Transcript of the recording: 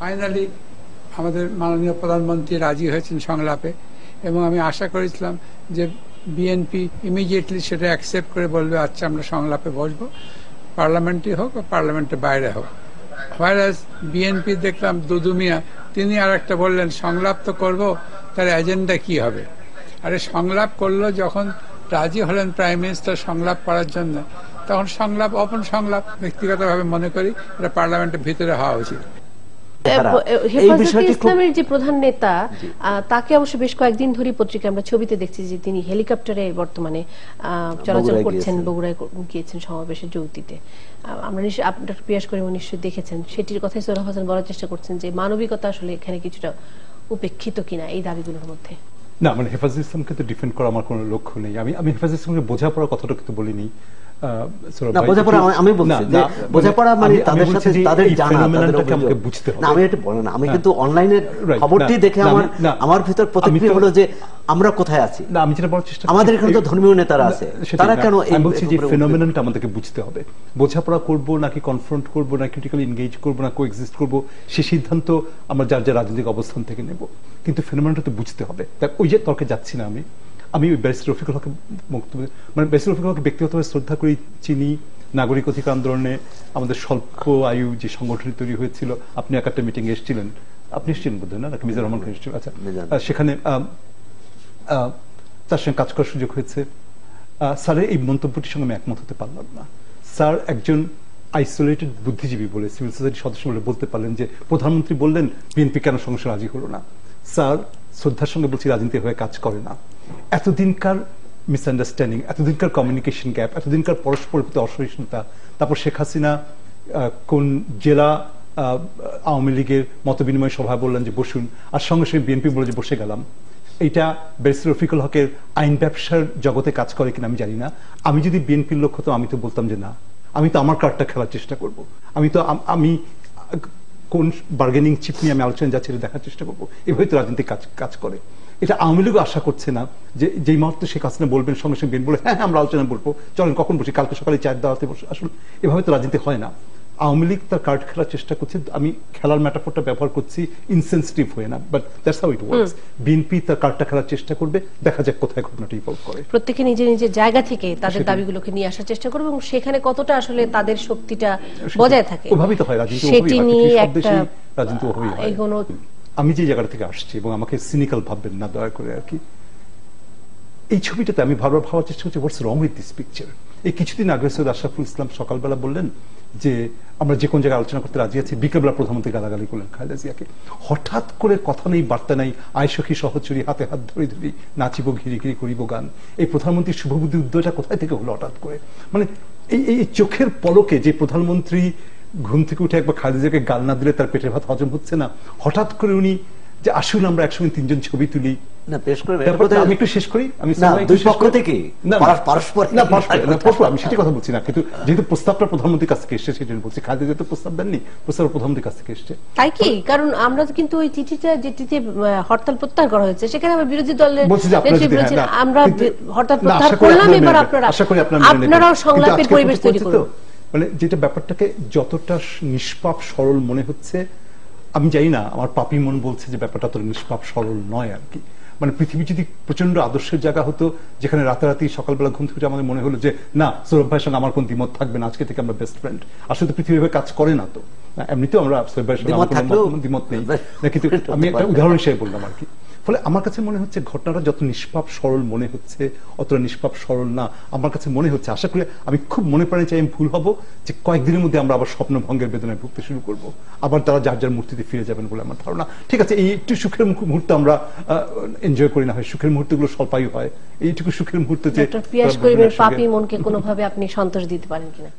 Finally আমাদের মাননীয় প্রধানমন্ত্রী রাজি হয়েছেন সংলাপে, এবং আমি আশা করেছিলাম যে বিএনপি ইমিডিয়েটলি সেটা অ্যাকসেপ্ট করে বলবে আচ্ছা আমরা সংলাপে বসবো। পার্লামেন্টে হোক বা পার্লামেন্টের বাইরে হোক। ভাইরাস বিএনপি দেখলাম, দুদু মিয়া, তিনি আর একটা বললেন, সংলাপ তো করব তার এজেন্ডা কি হবে? আরে, সংলাপ করল যখন রাজি হলেন প্রাইম মিনিস্টার সংলাপ করার জন্য, তখন সংলাপ অপন সংলাপ, ব্যক্তিগতভাবে মনে করি, এটা পার্লামেন্টের ভিতরে হওয়া উচিত। হেফাজতে ইসলামের যে প্রধান নেতা তাকে অবশ্য বেশ কয়েকদিন ধরেই পত্রিকা আমরা ছবিতে দেখছি যে তিনি হেলিকপ্টারে বর্তমানে চলাচল করছেন বগুড়ায় গিয়েছেন সমাবেশের যৌতিতে আহ, আমরা নিশ্চয় পিয়াস করে নিশ্চয়ই দেখেছেন। সেটির কথাই সোহরাব হাসান বলার চেষ্টা করছেন যে মানবিকতা আসলে এখানে কিছুটা উপেক্ষিত কিনা এই দাবিগুলোর মধ্যে। না মানে হেফাজত ইসলামকে তো ডিফেন্ড করা আমার কোনো লক্ষ্য নেই। আমি আমি হেফাজত ইসলামকে বোঝাপড়া কথাটা কিন্তু বলিনি। না বোঝাপড়া আমি- আমি বলছি যে বোঝাপড়া মানে আমি- আমি তাদের সাথে তাদের জানা তাদের আমাকে বুঝতে হবে। না আমি একটু বলেন আমি। কিন্তু অনলাইনের খবরটি দেখে আমার আমার ভিতর প্রতিক্রিয়া হলো যে আমরা কোথায় আছি। না আমি যেটা বলার চেষ্টা আমাদের এখানে তো ধর্মীয় নেতারা আছে। তারা কেন এই আমি বলছি যে ফেনোমেননটা আমাদেরকে বুঝতে হবে। বোঝাপড়া করব নাকি কনফ্রন্ট করব না ক্রিটিক্যালি এনগেজ করব না কোএক্সিস্ট করব সে সিদ্ধান্ত আমরা যার যার রাজনৈতিক অবস্থান থেকে নেব। কিন্তু ফেনোমেননটা তো বুঝতে হবে। তাই ওই যে তর্কে যাচ্ছি না আমি। আমি ব্যারিস্টার রফিকুল হকে বক্তব্য মানে ব্যারিস্টার রফিকুল হকে ব্যক্তিগতভাবে শ্রদ্ধা করি চিনি নাগরিক অধিকার আন্দোলনে আমাদের স্বল্প আয়ু যে সংগঠন তৈরি হয়েছিল আপনি এক একটা মিটিং এসেছিলেন। আপনি এসেছিলেন বোধ না? নাকি মিজানুর রহমান খান এসেছিলেন আচ্ছা সেখানে তার সঙ্গে কাজ করার সুযোগ হয়েছে। স্যারের এই মন্তব্যটির সঙ্গে আমি একমত হতে পারলাম না। স্যার একজন আইসোলেটেড বুদ্ধিজীবী বলে সিভিল সোসাইটির সদস্য বলে বলতে পারলেন যে প্রধানমন্ত্রী বললেন বিএনপি কেন সংসদ রাজি হলো না? স্যার শ্রদ্ধার সঙ্গে বলছি, রাজনীতি হয়ে কাজ করে না। এতদিনকার মিসআন্ডারস্ট্যান্ডিং এতদিনকার কমিউনিকেশন গ্যাপ এতদিনকার পরস্পরের প্রতি অসহিষ্ণুতা, তারপর শেখ হাসিনা কোন জেলা আওয়ামী লীগের মতবিনিময় সভায় বললেন যে বসুন, আর সঙ্গে সঙ্গে বিএনপি বলে যে বসে গেলাম। এইটা ব্যারিস্টার রফিকুল হকের আইন ব্যবসার জগতে কাজ করে কিনা আমি জানি না। আমি যদি বিএনপির লক্ষ্য তো আমি তো বলতাম যে না। আমি তো আমার কার্ডটা খেলার চেষ্টা করব। আমি তো আমি কোন বার্গেনিং চিপ নিয়ে আমি আলোচনা যাচ্ছি দেখার চেষ্টা করব। এভাবে তো রাজনীতি কাজ কাজ করে। এটা আওয়ামী লীগও আশা করছে না যে, যেই মুহূর্তে শেখ হাসিনা বলবেন, সঙ্গে সঙ্গে বিএনপি বলে হ্যাঁ হ্যাঁ আমরা আলোচনা বলব। চলেন, কখন বসি? কালকে সকালে চায়ের দাওয়াতে বসে। আসুন এভাবে তো রাজনীতি হয় না। আওয়ামী লীগ তার কার্ড খেলার চেষ্টা করছে। আমি খেলার ম্যাটাফোরটা ব্যবহার করছি ইনসেন্সিটিভ হয়ে না but that's how it works BNP তার কার্ডটা খেলার চেষ্টা করবে দেখা যাক কোথায় ঘটনাটা ইভলভ করে। প্রত্যেকে নিজের নিজের জায়গা থেকে তাদের দাবিগুলোকে নিয়ে আসার চেষ্টা করবে এবং সেখানে কতটা আসলে তাদের শক্তিটা বজায় থাকে ওভাবেই তো হয় রাজনীতি সেটি নিয়ে একটা রাজনীতি ওভাবেই হয়। আমি যে জায়গা থেকে আসছি এবং আমাকে সিনিক্যাল ভাববেন না দয়া করে আর কি। এই ছবিটাতে আমি ভাবার ভাবার চেষ্টা করছি what's wrong with this picture এই কিছুদিন আগে সৈয়দ আশরাফুল ইসলাম সকালবেলা বললেন যে আমরা যে কোন জায়গায় আলোচনা করতে রাজি আছি, বিকেলবেলা প্রধানমন্ত্রী গালাগালি করলেন খালেদা জিয়াকে। হঠাৎ করে কথা নেই, বার্তা নেই আয়সখী সহচরী, হাতে হাত ধরে ধরি নাচিব, ঘিরি ঘিরি করিব গান। এই প্রধানমন্ত্রীর শুভবুদ্ধি উদ্যোগটা কোথায় থেকে হলো হঠাৎ করে? মানে এই এই চোখের পলকে যে প্রধানমন্ত্রী ঘুম থেকে উঠে একবার খালেদা জিয়াকে গাল না দিলে তার পেটের ভাত হজম হচ্ছে না, হঠাৎ করে উনি যে আসুন আমরা একসঙ্গে তিনজন ছবি তুলি। না পেশ করে আমি একটু শেষ করি আমি না, সময় একটু দুই পক্ষ করি। না, পারস- না, পারস্পরিক, না, কথা। পারস্পরিক, আমি সেটা কথা বলছি না কিন্তু যেহেতু প্রস্তাবটা প্রধানমন্ত্রীর কাছ থেকে এসছে সেটা বলছি খালেদা তো প্রস্তাব দেননি প্রস্তাব প্রধানমন্ত্রীর কাছ থেকে এসছে। তাই কি? কারণ আমরা কিন্তু ওই চিঠিটা যেটিতে হরতাল প্রত্যাহার করা হয়েছে সেখানে আমরা বিরোধী দলের বলছি যে আপনারা নেত্রী যদি- বলেছেন, না, আমরা হরতাল প্রত্যাহার করলাম এবার আপনারা আশা করি আপনারা আপনারাও সংলাপের পরিবেশ তৈরি করুন। মানে যেটা ব্যাপারটাকে যতটা নিষ্পাপ সরল মনে হচ্ছে আমি জানি না আমার পাপি মন বলছে যে ব্যাপারটা তো নিষ্পাপ সরল নয় আর কি। মানে পৃথিবী যদি প্রচণ্ড আদর্শের জায়গা হতো যেখানে রাতারাতি সকালবেলা ঘুম থেকে আমাদের মনে হলো যে না সৌরভ ভাইয়ের সঙ্গে আমার কোন দ্বিমত থাকবে না আজকে থেকে আমরা বেস্ট ফ্রেন্ড আসলে তো পৃথিবী কাজ করে না তো। না, এমনিতেও আমরা সৌরভ ভাইয়ের সঙ্গে আমার দ্বিমত নেই। না, কিন্তু আমি একটা উদাহরণ হিসেবে বললাম আর কি। ফলে আমার কাছে মনে হচ্ছে ঘটনাটা যত নিষ্পাপ সরল মনে হচ্ছে অতটা নিষ্পাপ সরল না। আমার কাছে মনে হচ্ছে আশা করি আমি খুব মনে প্রাণে চাই আমি ভুল হব যে কয়েকদিনের মধ্যে আমরা আবার স্বপ্ন ভঙ্গের বেদনায় ভুগতে শুরু করব। আবার তারা যার যার মূর্তিতে ফিরে যাবেন বলে আমার ধারণা। ঠিক আছে এই একটু সুখের মুহূর্ত আমরা এনজয় করি না হয়। সুখের মুহূর্তগুলো স্বল্পায়ু হয়। এইটুকু সুখের মুহূর্ত যে পিয়াস করিমের পাপি মনকে কোনোভাবে আপনি সন্তোষ দিতে পারেন কিনা?